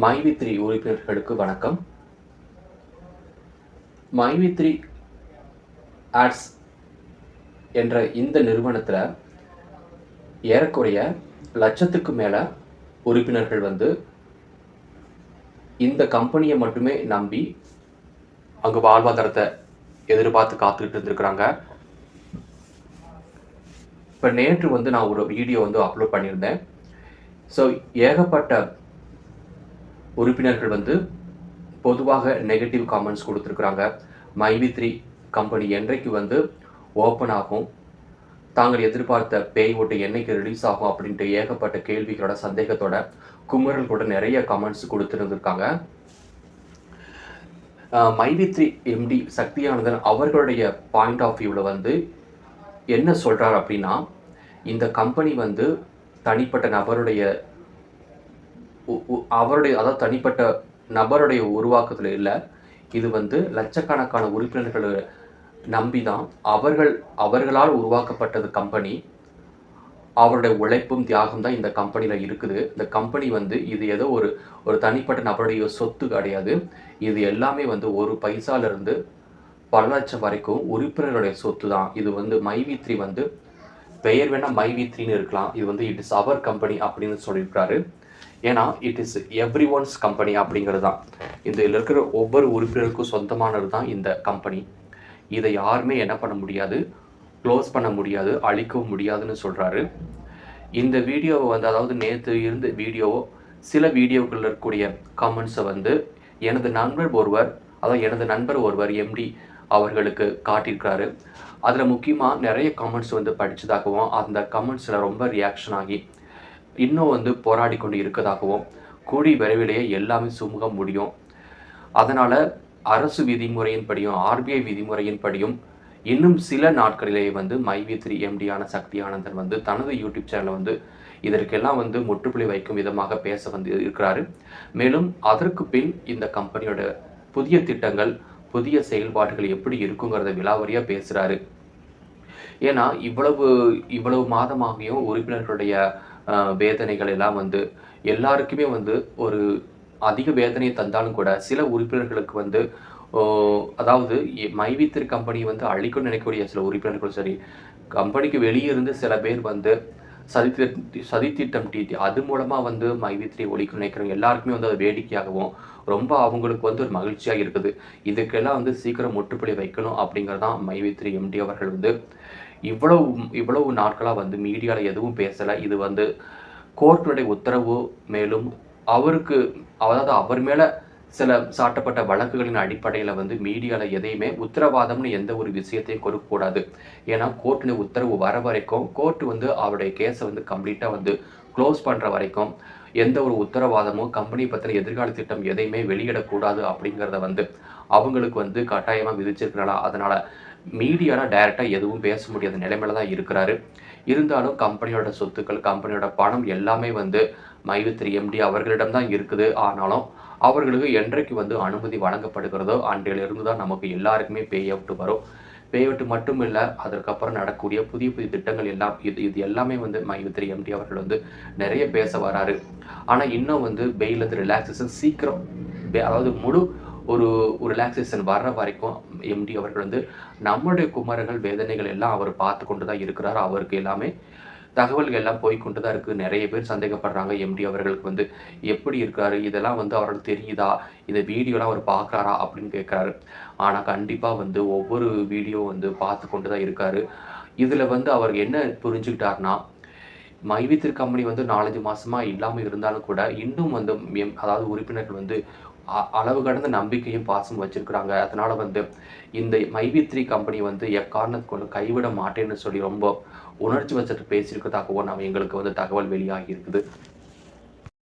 மைவி உறுப்பினர்களுக்கு வணக்கம். மைவித்ரி ஆட்ஸ் என்ற இந்த நிறுவனத்தில் ஏறக்குறைய லட்சத்துக்கு மேலே உறுப்பினர்கள் வந்து இந்த கம்பெனியை மட்டுமே நம்பி அங்கே வாழ்வாதாரத்தை எதிர்பார்த்து காத்துக்கிட்டு இருந்திருக்கிறாங்க. இப்போ நேற்று வந்து நான் ஒரு வீடியோ வந்து அப்லோட் பண்ணியிருந்தேன். ஸோ ஏகப்பட்ட உறுப்பினர்கள் வந்து பொதுவாக நெகட்டிவ் காமெண்ட்ஸ் கொடுத்துருக்குறாங்க. மைவி த்ரீ கம்பெனி என்றைக்கு வந்து ஓப்பன் ஆகும்? தாங்கள் எதிர்பார்த்த பேய் ஓட்டு என்னைக்கு ரிலீஸ் ஆகும் அப்படின்ட்டு ஏகப்பட்ட கேள்விகளோட சந்தேகத்தோட குமரல் கூட நிறைய கமெண்ட்ஸ் கொடுத்துருந்துருக்காங்க. மைவித்ரி எம்டி சக்தியானந்தன் அவர்களுடைய பாயிண்ட் ஆஃப் வியூவில் வந்து என்ன சொல்கிறார் அப்படின்னா இந்த கம்பெனி வந்து தனிப்பட்ட நபருடைய அவருடைய அதாவது தனிப்பட்ட நபருடைய உருவாக்கத்தில் இல்லை. இது வந்து லட்சக்கணக்கான உறுப்பினர்களை நம்பி தான் அவர்கள் அவர்களால் உருவாக்கப்பட்டது கம்பெனி அவருடைய உழைப்பும் தியாகம் தான் இந்த கம்பெனியில் இருக்குது. இந்த கம்பெனி வந்து இது ஏதோ ஒரு ஒரு தனிப்பட்ட நபருடைய சொத்து கிடையாது. இது எல்லாமே வந்து ஒரு பைசாலேருந்து பல லட்சம் வரைக்கும் உறுப்பினர்களுடைய சொத்து தான் இது வந்து மைவித்ரி வந்து பெயர் வேணால் மைவித்ரின்னு இருக்கலாம். இது வந்து இட் இஸ் அவர் கம்பெனி அப்படின்னு சொல்லியிருக்காரு. ஏன்னா it is everyone's company அப்படிங்கிறது தான் இதில் இருக்கிற ஒவ்வொரு உறுப்பினருக்கும் சொந்தமானது தான் இந்த கம்பெனி இதை யாருமே என்ன பண்ண முடியாது க்ளோஸ் பண்ண முடியாது அழிக்கவும் முடியாதுன்னு சொல்கிறாரு இந்த வீடியோவை வந்து அதாவது நேற்று இருந்த வீடியோவோ சில வீடியோக்களில் இருக்கக்கூடிய கமெண்ட்ஸை வந்து எனது நண்பர் ஒருவர் அதாவது எனது நண்பர் ஒருவர் எம்டி அவர்களுக்கு காட்டியிருக்காரு அதில் முக்கியமாக நிறைய கமெண்ட்ஸ் வந்து படித்ததாகவும் அந்த கமெண்ட்ஸில் ரொம்ப ரியாக்ஷன் ஆகி இன்னும் வந்து போராடி கொண்டு இருக்கதாகவும் கூடி விரைவிலேயே எல்லாமே சுமூக முடியும். அதனால் அரசு விதிமுறையின்படியும் ஆர்பிஐ விதிமுறையின்படியும் இன்னும் சில நாட்களிலேயே வந்து மைவி த்ரீ எம்டியான சக்தி ஆனந்தன் வந்து தனது யூடியூப் சேனலை வந்து இதற்கெல்லாம் வந்து முற்றுப்புள்ளி வைக்கும் விதமாக பேச வந்து இருக்கிறாரு. மேலும் அதற்கு பின் இந்த கம்பெனியோட புதிய திட்டங்கள் புதிய செயல்பாடுகள் எப்படி இருக்குங்கிறத விலாவரியாக பேசுகிறாரு ஏன்னா இவ்வளவு இவ்வளவு மாதமாகியும் உறுப்பினர்களுடைய வேதனைகள் எல்லாம் வந்து எல்லாருக்குமே வந்து ஒரு அதிக வேதனையை தந்தாலும் கூட சில உறுப்பினர்களுக்கு வந்து அதாவது எ- மைவித்திரு கம்பெனி வந்து அழிக்கணும்னு நினைக்கக்கூடிய சில உறுப்பினர்களும் சரி கம்பெனிக்கு வெளியே இருந்து சில பேர் வந்து சதி சதித்திட்டம் டிடி அது மூலமாக வந்து மைவித்திரை ஒழிக்க நினைக்கிறவங்க எல்லாருக்குமே வந்து அது வேடிக்கையாகவும் ரொம்ப அவங்களுக்கு வந்து ஒரு மகிழ்ச்சியாக இருக்குது. இதுக்கெல்லாம் வந்து சீக்கிரம் முற்றுப்புள்ளி வைக்கணும் அப்படிங்கிறது தான் மைவித்திரி எம்டி அவர்கள் வந்து இவ்வளவு இவ்வளவு நாட்களாக வந்து மீடியாவில் எதுவும் பேசலை. இது வந்து கோர்ட்டுடைய உத்தரவு மேலும் அவருக்கு அதாவது அவர் மேலே சில சாட்டப்பட்ட வழக்குகளின் அடிப்படையில் வந்து மீடியாவில் எதையுமே உத்தரவாதம்னு எந்த ஒரு விஷயத்தையும் கொடுக்கக்கூடாது ஏன்னா கோர்ட்டுடைய உத்தரவு வர வரைக்கும் கோர்ட் வந்து அவருடைய கேஸை வந்து கம்ப்ளீட்டாக வந்து க்ளோஸ் பண்ணுற வரைக்கும் எந்த ஒரு உத்தரவாதமும் கம்பெனி பற்றின எதிர்கால திட்டம் எதையுமே வெளியிடக்கூடாது அப்படிங்கிறத வந்து அவங்களுக்கு வந்து கட்டாயமாக விதிச்சிருக்கிறாளா. அதனால் மீடியாவில் டைரெக்டாக எதுவும் பேச முடியாத நிலைமையில தான் இருக்கிறாரு. இருந்தாலும் கம்பெனியோட சொத்துக்கள் கம்பெனியோட பணம் எல்லாமே வந்து மைவித்ரி எம்டி அவர்களிடம் தான் இருக்குது. ஆனாலும் அவர்களுக்கு என்றைக்கு வந்து அனுமதி வழங்கப்படுகிறதோ அன்றையிலிருந்து தான் நமக்கு எல்லாருக்குமே பே அவுட் வரும். பே அவுட் மட்டும் இல்லை அதற்கப்புறம் நடக்கக்கூடிய புதிய புதிய திட்டங்கள் எல்லாம் இது இது எல்லாமே வந்து மைவித்ரி எம்டி அவர்கள் வந்து நிறைய பேச வராரு. ஆனால் இன்னும் வந்து பெயில் ரிலாக்ஸேஷன் சீக்கிரம் அதாவது முழு ஒரு ஒரு ரிலாக்ஸேஷன் வர்ற வரைக்கும் எம்டி அவர்கள் வந்து நம்மளுடைய குமரர்கள் வேதனைகள் எல்லாம் அவர் பார்த்து கொண்டு தான் இருக்கிறார். அவருக்கு எல்லாமே தகவல்கள் எல்லாம் போய் கொண்டு தான் இருக்குது நிறைய பேர் சந்தேகப்படுறாங்க எம்டி அவர்களுக்கு வந்து எப்படி இருக்காரு இதெல்லாம் வந்து அவருக்கு தெரியுதா? இந்த வீடியோலாம் அவர் பார்க்குறாரா? அப்படின்னு கேட்குறாரு. ஆனால் கண்டிப்பாக வந்து ஒவ்வொரு வீடியோ வந்து பார்த்து கொண்டு தான் இருக்காரு. இதில் வந்து அவர் என்ன புரிஞ்சுக்கிட்டாருன்னா மைவித்திரு கம்பெனி வந்து நாலஞ்சு மாதமாக இல்லாமல் இருந்தாலும் கூட இன்னும் வந்து அதாவது உறுப்பினர்கள் வந்து அளவு கடந்த நம்பிக்கையும் பாசம் வச்சிருக்கிறாங்க. அதனால வந்து இந்த மைவித்ரி கம்பெனி வந்து எக்காரணத்து கொண்டு கைவிட மாட்டேன்னு சொல்லி ரொம்ப உணர்ச்சி வச்சுட்டு பேசியிருக்கிறதாகவும் நம்ம எங்களுக்கு வந்து தகவல் வெளியாகி இருக்குது.